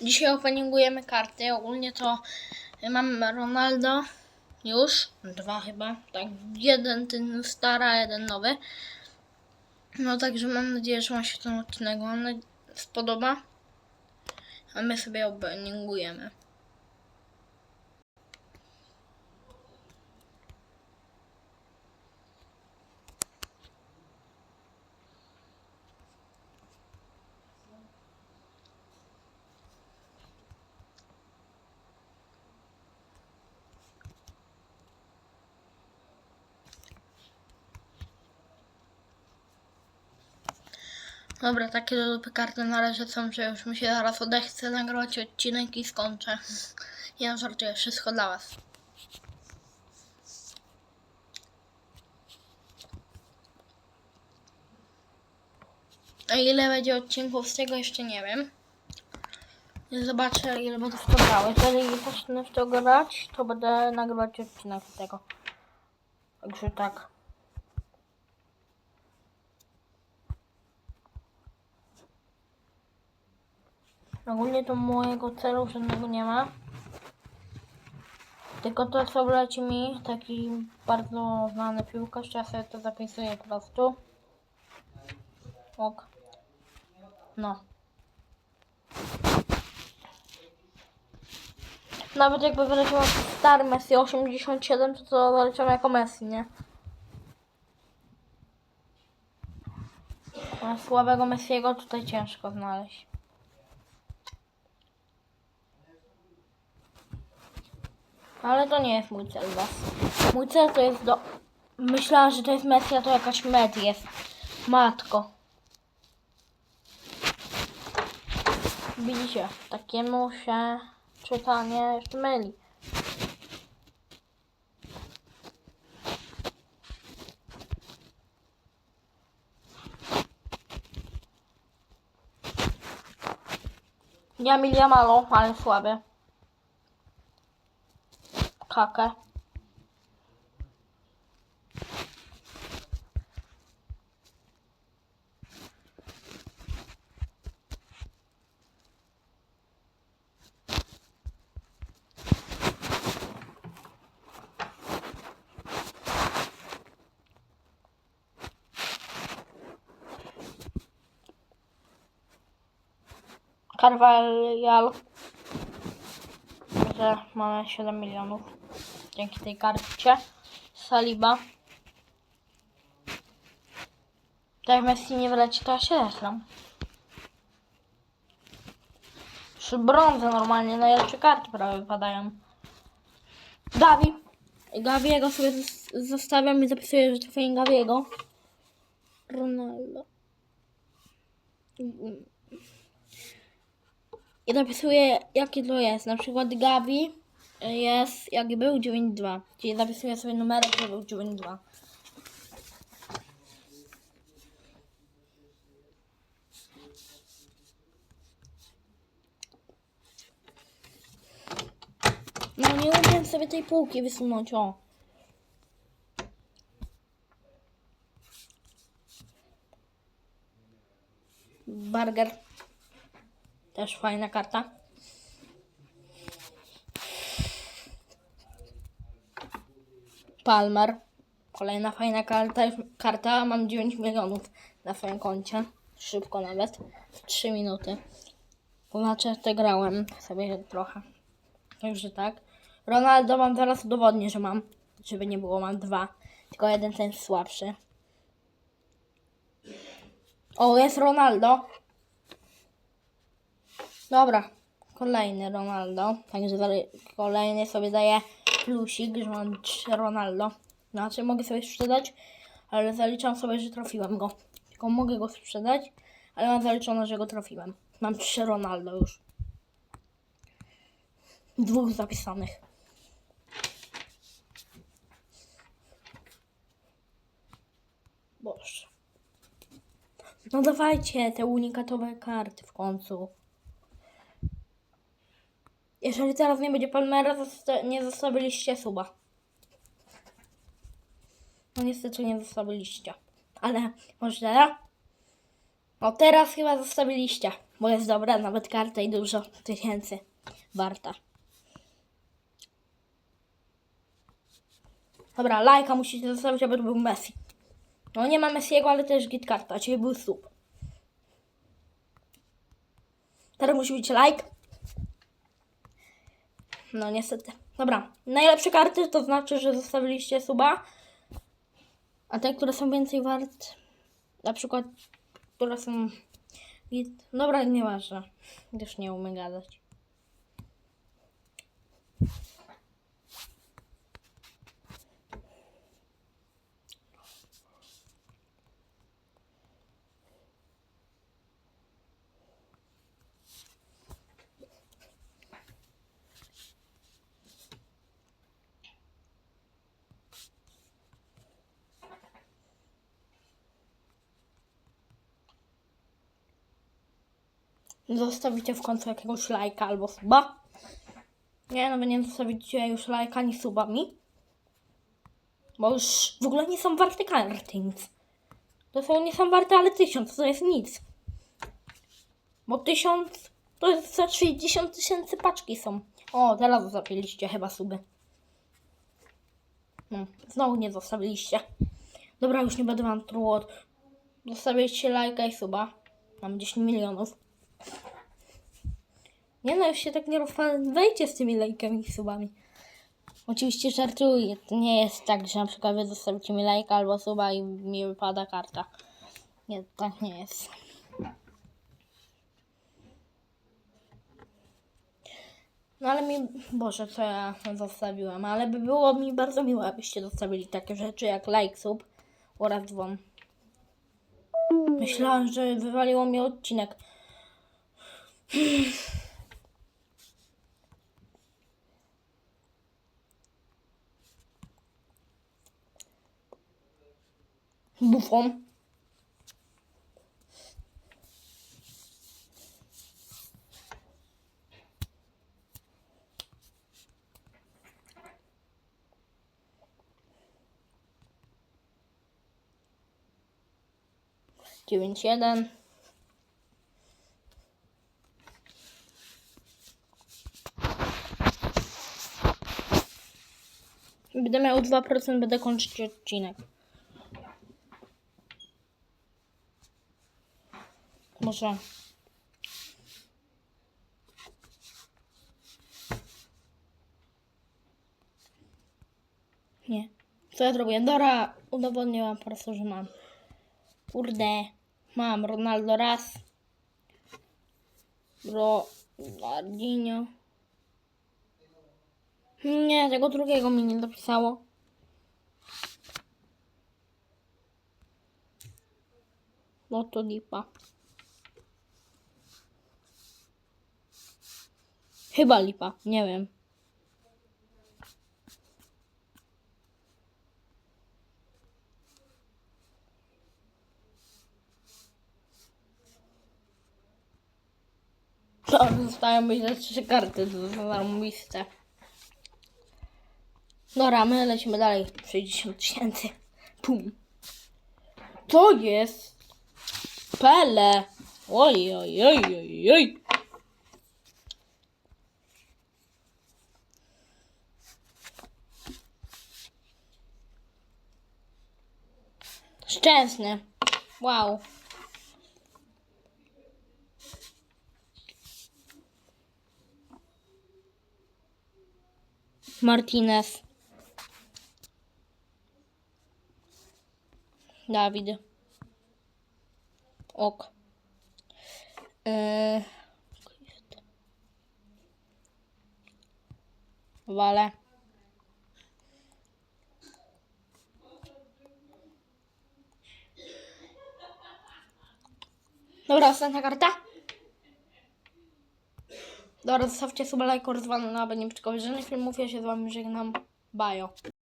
Dzisiaj openingujemy karty. Ogólnie to mam Ronaldo już. Dwa chyba. Tak, jeden ten stary, a jeden nowy. No także mam nadzieję, że Wam się ten odcinek spodoba. A my sobie openingujemy. Dobra, takie do dupy karty na razie są, że już mi się zaraz odechce nagrywać odcinek i skończę. Ja żartuję, wszystko dla Was. A ile będzie odcinków z tego jeszcze nie wiem. Zobaczę ile będę w to grał. Jeżeli zacznę w to grać, to będę nagrywać odcinek z tego. Także tak. Ogólnie to mojego celu żadnego nie ma. Tylko to co wleci mi, taki bardzo znany piłkarz, ja sobie to zapisuję po prostu. Ok. No. Nawet jakby wyleciał stary Messi 87, to to wyleciał jako Messi, nie? A słabego Messiego tutaj ciężko znaleźć. Ale to nie jest mój cel was. Mój cel to jest do... Myślałam, że to jest Messi, a to jakaś med jest. Matko. Widzicie, takiemu się czytanie jeszcze myli. Ja Milia Malo, ale kanka. Carvalhal. Mesela bana şöyle milyon olur. Dzięki tej karcie. Saliba. Jak Messi nie wyleci, to ja się zesram. Przy brązy normalnie, najlepsze karty prawie wypadają. Gavi. Gaviego sobie zos- zostawiam i zapisuję, że trafię Gaviego. Ronaldo. I zapisuję, jaki to jest. Na przykład Gavi jest, jak był 9.2. Czyli zapisuję sobie numerek, że był 9.2. No nie umiem sobie tej półki wysunąć, o. Burger. Też fajna karta. Palmer. Kolejna fajna karta. karta. Mam 9 milionów na swoim koncie. Szybko nawet. W 3 minuty. Znaczy, te grałem sobie trochę. Także tak. Ronaldo mam zaraz udowodnię, że mam. Żeby nie było, mam dwa. Tylko jeden ten słabszy. O, jest Ronaldo. Dobra, kolejny Ronaldo. Także kolejny sobie daję plusik, że mam Ronaldo. Znaczy mogę sobie sprzedać, ale zaliczam sobie, że trafiłem go. Tylko mogę go sprzedać, ale mam zaliczone, że go trafiłem. Mam trzy Ronaldo już. Dwóch zapisanych. Boże. No dawajcie te unikatowe karty w końcu. Jeżeli teraz nie będzie Palmera, zosta- nie zostawiliście suba. No niestety nie zostawiliście. Ale może teraz? No teraz chyba zostawiliście. Bo jest dobra, nawet karta i dużo tysięcy warta. Dobra, lajka musicie zostawić, aby to był Messi. No nie ma Messiego, ale też git karta, czyli był sub. Teraz musi być like. No niestety. Dobra, najlepsze karty to znaczy, że zostawiliście suba. A te, które są więcej warte, na przykład, które są... Dobra, nieważne. Już nie umiem gadać. Zostawicie w końcu jakiegoś lajka albo suba. Nie, no wy nie zostawicie już lajka ani suba mi. Bo już w ogóle nie są warte karty nic. To są, nie są warte, ale tysiąc, to jest nic. Bo tysiąc to jest za 60 tysięcy paczki są. O, teraz zostawiliście chyba suby. No, znowu nie zostawiliście. Dobra, już nie będę wam truło. Zostawiacie lajka i suba. Mam 10 milionów. Nie no, już się tak nie rozpędzajcie z tymi lajkami i subami. Oczywiście żartuję. To nie jest tak, że na przykład wy zostawicie mi lajka albo suba i mi wypada karta. Nie, tak nie jest. No ale mi, Boże, co ja zostawiłam, ale by było mi bardzo miło, abyście zostawili takie rzeczy jak like, sub oraz dzwon. Myślałam, że wywaliło mi odcinek. Буфом. Дювенчедан. Będę miał 2%, będę kończyć odcinek. Może. Nie. Co ja zrobię? Dora udowodniłam po prostu, że mam. Kurde. Mam Ronaldo raz. Ronaldinho. Nie, tego drugiego mi nie dopisało. No to lipa. Chyba lipa, nie wiem. To zostają mi te trzy karty, to zarąbiste. Dobra, my lecimy dalej. 60 tysięcy. Pum. To jest Pele. Oj, oj, oj, oj, oj. Szczęsny. Wow. Martinez. Dawid. Ok. Yy. Wale. Dobra, ostatnia karta. Dobra, zostawcie suba, lajka oraz dzwona, aby nie przekować żadnych filmów. Ja się z wami żegnam. Bajo.